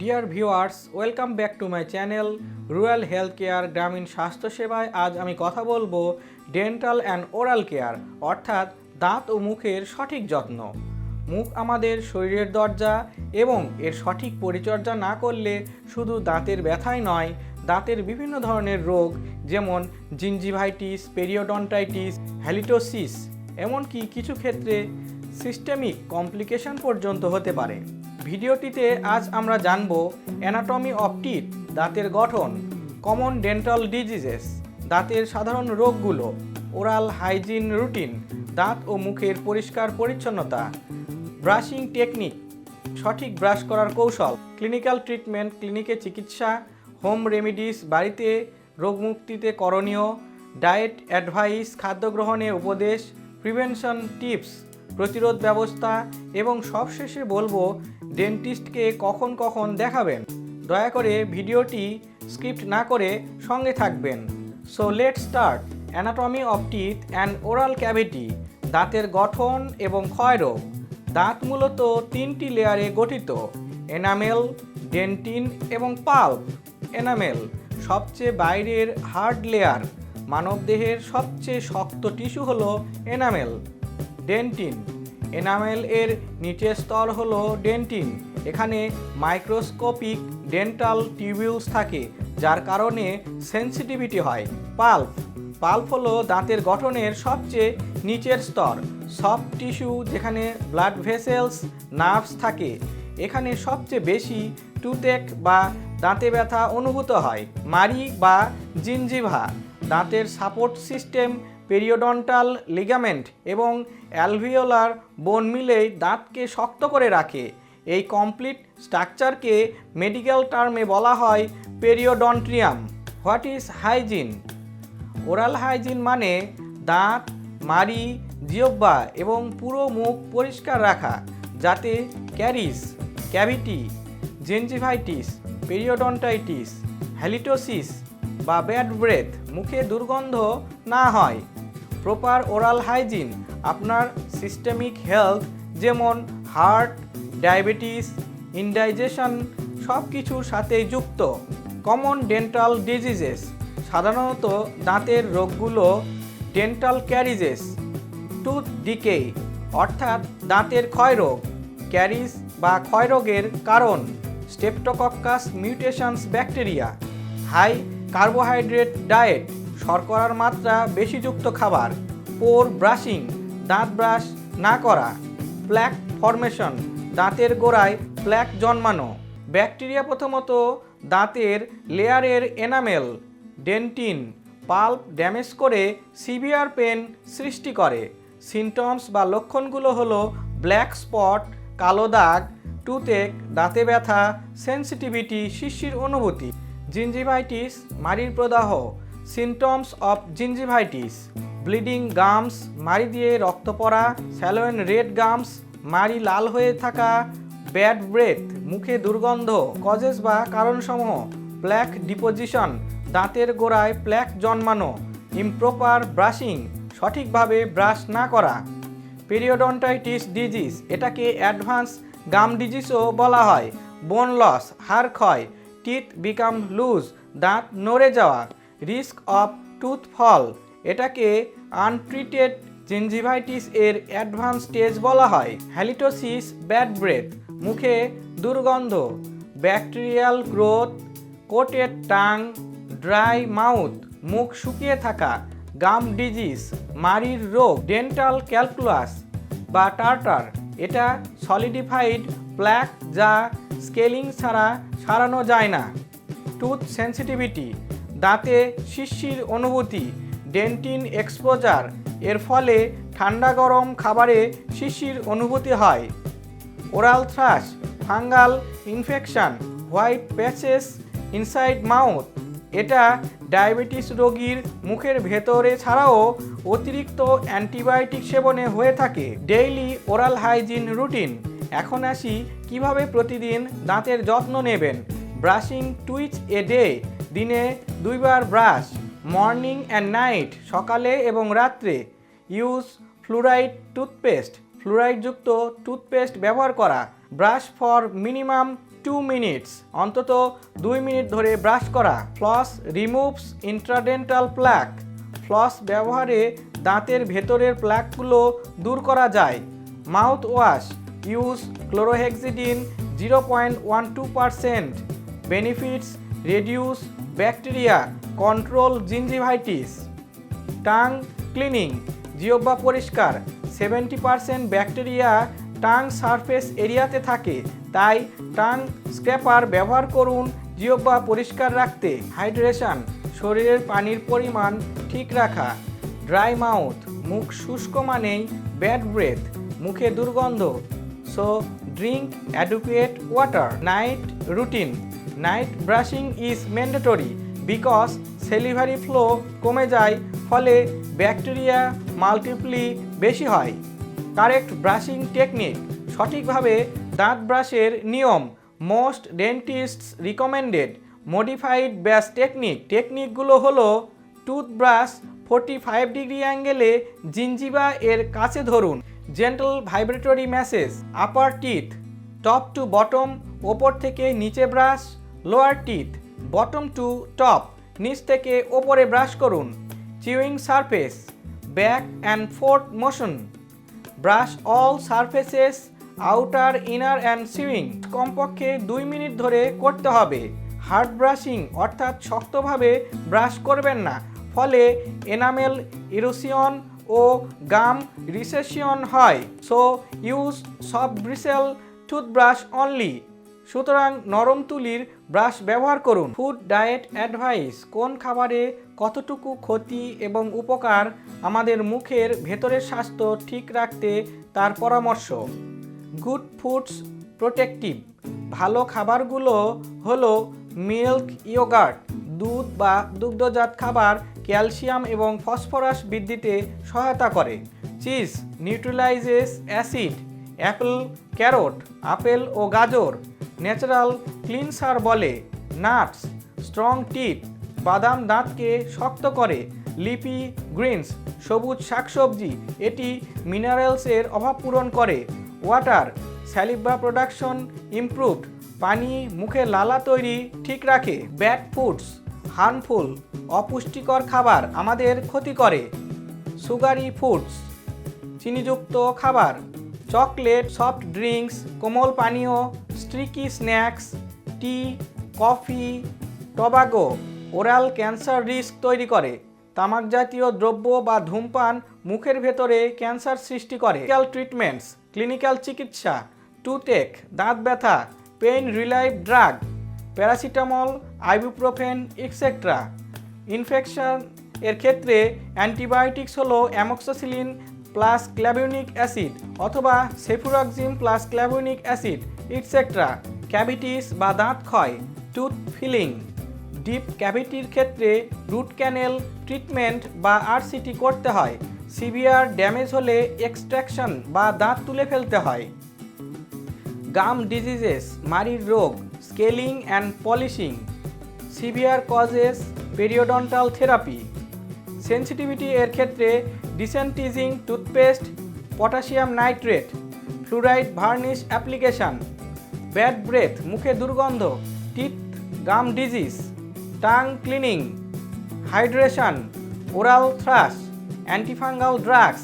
Dear viewers welcome back to my channel rural health care গ্রামীণ স্বাস্থ্যসেবায় আজ আমি কথা বলব ডেন্টাল অ্যান্ড ওরাল কেয়ার অর্থাৎ দাঁত ও মুখের সঠিক যত্ন। মুখ আমাদের শরীরের দরজা এবং এর সঠিক পরিচর্যা না করলে শুধু দাঁতের ব্যথাই নয়, দাঁতের বিভিন্ন ধরনের রোগ যেমন জিঞ্জিভাইটিস পেরিওডন্টাইটিস হ্যালিটোসিস এমনকি কিছু ক্ষেত্রে সিস্টেমিক কমপ্লিকেশন পর্যন্ত হতে পারে। ভিডিওটিতে আজ আমরা জানব অ্যানাটমি অফ দাঁতের গঠন কমন ডেন্টাল ডিজিজেস দাঁতের সাধারণ রোগগুলো ওরাল হাইজিন রুটিন দাঁত ও মুখের পরিষ্কার পরিচ্ছন্নতা ব্রাশিং টেকনিক সঠিক ব্রাশ করার কৌশল ক্লিনিক্যাল ট্রিটমেন্ট ক্লিনিকে চিকিৎসা হোম রেমিডিস বাড়িতে রোগমুক্তিতে করণীয় ডায়েট অ্যাডভাইস খাদ্য গ্রহণের উপদেশ প্রিভেনশন টিপস প্রতিরোধ ব্যবস্থা এবং সবশেষে বলব ডেন্টিস্টকে কখন কখন দেখাবেন। দয়া করে ভিডিওটি স্ক্রিপ্ট না করে সঙ্গে থাকবেন। So let start anatomy of teeth and oral cavity দাঁতের গঠন এবং ক্ষয়রোগ দাঁত মূলত তিনটি লেয়ারে গঠিত। এনামেল ডেন্টিন এবং পাল্প এনামেল সবচেয়ে বাইরের হার্ড লেয়ার মানবদেহের সবচেয়ে শক্ত টিস্যু হলো এনামেল ডেন্টিন এনামেল এর নিচের স্তর হল ডেন্টিন। এখানে মাইক্রোস্কোপিক ডেন্টাল টিউবিউলস থাকে, যার কারণে সেন্সিটিভিটি হয়। পাল্প। পাল্প হলো দাঁতের গঠনের সবচেয়ে নিচের স্তর সফট টিস্যু যেখানে ব্লাড ভেসেলস, নার্ভস থাকে। এখানে সবচেয়ে বেশি টুথেক বা দাঁতে ব্যথা অনুভূত হয় মারি বা জিনজিভা। দাঁতের সাপোর্ট সিস্টেম পেরিওডন্টাল লিগামেন্ট এবং অ্যালভিওলার বোন মিলেই দাঁতকে শক্ত করে রাখে। এই কমপ্লিট স্ট্রাকচারকে মেডিকেল টার্মে বলা হয় periodontium what is hygiene oral hygiene মানে দাঁত, মাড়ি, জিহ্বা এবং পুরো মুখ পরিষ্কার রাখা, যাতে caries cavity gingivitis periodontitis halitosis বা ব্যাড ব্রেথ মুখে দুর্গন্ধ না হয়। প্রপার ওরাল হাইজিন, আপনার সিস্টেমিক হেলথ যেমন হার্ট, ডায়াবেটিস ইনডাইজেশন সব কিছুর সাথে যুক্ত। কমন ডেন্টাল ডিজিজেস সাধারণত দাঁতের রোগগুলো ডেন্টাল ক্যারিজেস টুথ ডিকে অর্থাৎ দাঁতের ক্ষয়রোগ ক্যারিজ বা ক্ষয়রোগের কারণ streptococcus mutations bacteria high carbohydrate diet শর্করার মাত্রা বেশিযুক্ত খাবার, পোর ব্রাশিং, দাঁত ব্রাশ না করা, প্ল্যাক ফর্মেশন, দাঁতের গোড়ায় প্ল্যাক জন্মানো, ব্যাকটেরিয়া প্রথমত দাঁতের লেয়ারের এনামেল, ডেন্টিন, পাল্প ড্যামেজ করে সিভিয়ার পেন সৃষ্টি করে। সিমটমস বা লক্ষণগুলো হলো ব্ল্যাক স্পট, কালো দাগ, টুথেক, দাঁতে ব্যথা, সেন্সিটিভিটি, শিশির অনুভূতি জিঞ্জিভাইটিস মাড়ির প্রদাহ symptoms of gingivitis bleeding gums মারি দিয়ে রক্ত পড়া স্যালোয়েন রেড গামস মারি লাল হয়ে থাকা ব্যাড ব্রেথ মুখে দুর্গন্ধ কজেস বা কারণসমূহ প্ল্যাক ডিপোজিশন দাঁতের গোড়ায় প্ল্যাক জন্মানো ইমপ্রপার ব্রাশিং সঠিকভাবে ব্রাশ না করা পেরিওডন্টাইটিস ডিজিজ এটাকে অ্যাডভান্স গাম ডিজিজও বলা হয় বোন লস হাড় ক্ষয় টিথ বিকাম লুজ দাঁত নড়ে যাওয়া রিস্ক অফ টুথ ফল, এটাকে আনট্রিটেড জিনজিভাইটিস এর অ্যাডভান্স স্টেজ বলা হয়। হ্যালিটোসিস ব্যাড ব্রেথ, মুখে দুর্গন্ধ, bacterial growth, coated tongue, dry mouth, মুখ শুকিয়ে থাকা, গাম ডিজিজ মারির রোগ, ডেন্টাল ক্যালকুলাস বা টার্টার, এটা সলিডিফাইড প্ল্যাক যা স্কেলিং ছাড়া সারানো যায় না। টুথ সেন্সিটিভিটি দাঁতে শিশির অনুভূতি, ডেন্টিন এক্সপোজার, এর ফলে ঠান্ডা গরম খাবারে শিশির অনুভূতি হয়। Oral thrush, fungal infection, white patches inside mouth, এটা ডায়াবেটিস রোগীর মুখের ভেতরে ছাড়াও অতিরিক্ত অ্যান্টিবায়োটিক সেবনে হয়ে থাকে। ডেইলি ওরাল হাইজিন রুটিন, এখন আসি কীভাবে প্রতিদিন দাঁতের যত্ন নেবেন। ব্রাশিং টুইচ এ ডে দিনে দুইবার ব্রাশ, মর্নিং অ্যান্ড নাইট সকালে এবং রাত্রে ইউজ ফ্লুরাইড টুথপেস্ট ফ্লুরাইডযুক্ত টুথপেস্ট ব্যবহার করা। Brush for minimum two minutes অন্তত দুই মিনিট ধরে ব্রাশ করা। Floss removes intradental plaque floss ব্যবহারে দাঁতের ভেতরের প্ল্যাকগুলো দূর করা যায়। Mouth wash use chlorhexidine zero point one two percent benefits reduce bacteria, control gingivitis tongue cleaning জিওব্বা পরিষ্কার seventy percent bacteria tongue surface এরিয়াতে থাকে, তাই টাং স্ক্র্যাপার ব্যবহার করুন জিওব্বা পরিষ্কার রাখতে হাইড্রেশন শরীরের পানির পরিমাণ ঠিক রাখা ড্রাই মাউথ মুখ শুষ্ক মানেই ব্যাড ব্রেথ মুখে দুর্গন্ধ so drink adequate water night routine night brushing is mandatory because salivary flow কমে যায়, ফলে ব্যাকটেরিয়া মাল্টিপ্লি বেশি হয়। কারেক্ট ব্রাশিং টেকনিক সঠিকভাবে দাঁত ব্রাশের নিয়ম most dentists recommended modified Bass technique টেকনিকগুলো হলো টুথব্রাশ ফোর্টি ফাইভ ডিগ্রি অ্যাঙ্গেলে জিঞ্জিবা এর কাছে ধরুন। Gentle vibratory massage upper teeth top to bottom ওপর থেকে নিচে brush lower teeth bottom to top নিচ থেকে ওপরে ব্রাশ করুন chewing surface back and forth motion brush all surfaces outer inner and swing কমপক্ষে দুই মিনিট ধরে করতে হবে হার্ড ব্রাশিং অর্থাৎ শক্তভাবে ব্রাশ করবেন না, ফলে এনামেল ইরোসিয়ন ও গাম রিসেশন হয় so use soft bristle toothbrush only সুতরাং নরম তুলির ব্রাশ ব্যবহার করুন। ফুড ডায়েট অ্যাডভাইস, কোন খাবারে কতটুকু ক্ষতি এবং উপকার আমাদের মুখের ভেতরের স্বাস্থ্য ঠিক রাখতে তার পরামর্শ। গুড ফুডস প্রোটেক্টিভ, ভালো খাবারগুলো হলো মিল্ক ইয়োগার্ট, দুধ বা দুগ্ধজাত খাবার ক্যালসিয়াম এবং ফসফরাস বৃদ্ধিতে সহায়তা করে। Cheese, neutralises acid, apple, carrot, apple ও গাজর। ন্যাচারাল ক্লিনসার বলে, নাটস, স্ট্রং টিপ, বাদাম দাঁতকে শক্ত করে, লিপি, গ্রিনস, সবুজ শাকসবজি, এটি মিনারেলসের অভাব পূরণ করে। ওয়াটার স্যালিভা প্রোডাকশন ইমপ্রুভড, পানি মুখে লালা তৈরি ঠিক রাখে। ব্যাড ফুডস, হার্মফুল, অপুষ্টিকর খাবার আমাদের ক্ষতি করে। সুগারি ফুডস, চিনিযুক্ত খাবার। চকলেট সফট ড্রিঙ্কস কোমল পানীয় sticky snacks tea coffee, tobacco, oral cancer risk তৈরি করে। তামাক জাতীয় দ্রব্য বা ধূমপান মুখের ভেতরে ক্যান্সার সৃষ্টি করে। ক্লিনিক্যাল ট্রিটমেন্টস ক্লিনিক্যাল চিকিৎসা টুটেক দাঁত ব্যথা pain relieve drug paracetamol ibuprofen etcetera infection এর ক্ষেত্রে অ্যান্টিবায়োটিক্স হলো অ্যামক্সোসিলিন প্লাস ক্ল্যাভিউনিক অ্যাসিড অথবা cefuroxime plus clavulanic acid, etcetera, cavities বা দাঁত ক্ষয়, টুথ ফিলিং। ডিপ ক্যাভিটির ক্ষেত্রে রুট ক্যানেল ট্রিটমেন্ট বা আরসিটি করতে হয়। সিভিয়ার ড্যামেজ হলে এক্সট্র্যাকশন বা দাঁত তুলে ফেলতে হয়। গাম ডিজিজেস মারির রোগ, scaling and polishing, severe cases, periodontal therapy. Sensitivity এর ক্ষেত্রে desensitising toothpaste potassium nitrate fluoride varnish application bad breath মুখে দুর্গন্ধ teeth gum disease tongue cleaning hydration oral thrush antifungal drugs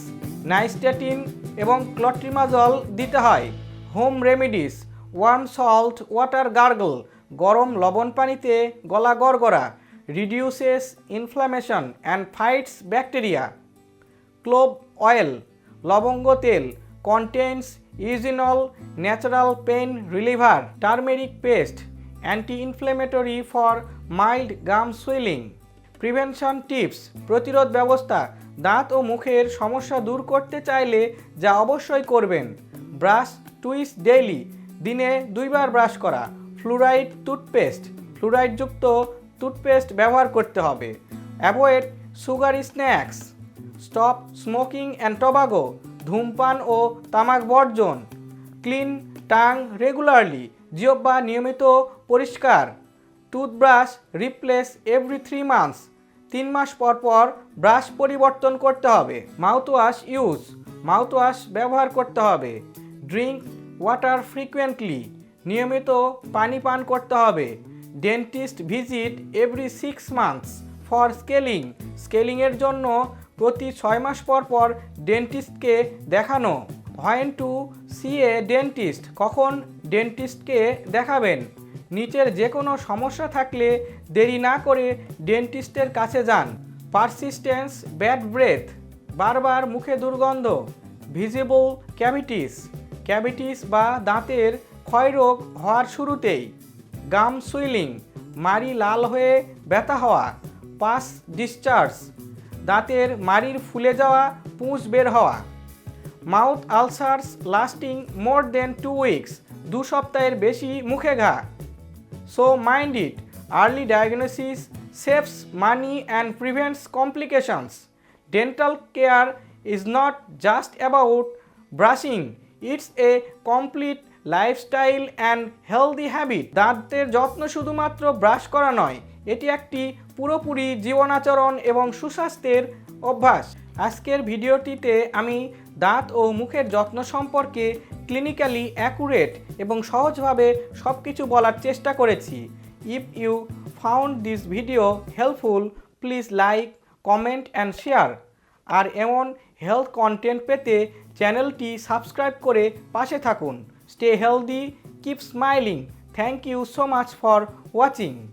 nystatin এবং ক্লট্রিমাজল দিতে হয়। Home remedies warm salt water gargle গরম লবণ পানিতে গলা Garhgarha reduces inflammation and fights bacteria clove oil, লবঙ্গ তেল contains eugenol, natural pain reliever, turmeric paste anti inflammatory for mild gum swelling, prevention tips, প্রতিরোধ ব্যবস্থা, দাঁত ও মুখের সমস্যা দূর করতে চাইলে যা অবশ্যই করবেন। ব্রাশ টুইস ডেইলি, দিনে দুইবার ব্রাশ করা, ফ্লুরাইড টুথপেস্ট, ফ্লুরাইডযুক্ত টুথপেস্ট ব্যবহার করতে হবে। Avoid sugary snacks. Stop smoking and tobacco, ধূমপান ও তামাক বর্জন, ক্লিন টাং রেগুলারলি জিহ্বা নিয়মিত পরিষ্কার, toothbrush replace every three months, তিন মাস পর পর ব্রাশ পরিবর্তন করতে হবে, মাউথওয়াশ ইউজ, মাউথওয়াশ ব্যবহার করতে হবে, ড্রিঙ্ক ওয়াটার ফ্রিকুয়েন্টলি, নিয়মিত পানি পান করতে হবে, dentist visit every six months for scaling, স্কেলিংয়ের জন্য প্রতি ছয় মাস পর পর ডেন্টিস্টকে দেখানো। When to see a dentist কখন ডেন্টিস্টকে দেখাবেন? নিচের যে কোনো সমস্যা থাকলে দেরি না করে ডেন্টিস্টের কাছে যান। পারসিস্টেন্স ব্যাড ব্রেথ বারবার মুখে দুর্গন্ধ ভিজিবল ক্যাভিটিস ক্যাভিটিস বা দাঁতের ক্ষয়রোগ হওয়ার শুরুতেই। গাম সুইলিং মারি লাল হয়ে ব্যথা হওয়া পাস ডিসচার্জ দাঁতের মাড়ির ফুলে যাওয়া পুঁজ বের হওয়া। Mouth ulcers lasting more than two weeks, দু সপ্তাহের বেশি মুখে ঘা। So mind it, early diagnosis saves money and prevents complications. Dental care is not just about brushing, it's a complete lifestyle and healthy habit. দাঁতের যত্ন শুধুমাত্র brush করা নয়, এটি একটি পুরোপুরি জীবনাচরণ এবং সুস্বাস্থ্যের অভ্যাস। আজকের ভিডিওটিতে আমি দাঁত ও মুখের যত্ন সম্পর্কে ক্লিনিক্যালি অ্যাকুরেট এবং সহজভাবে সব কিছু বলার চেষ্টা করেছি। If you found this video helpful please like comment and share আর এমন হেলথ কন্টেন্ট পেতে চ্যানেলটি সাবস্ক্রাইব করে পাশে থাকুন। Stay healthy keep smiling thank you so much for watching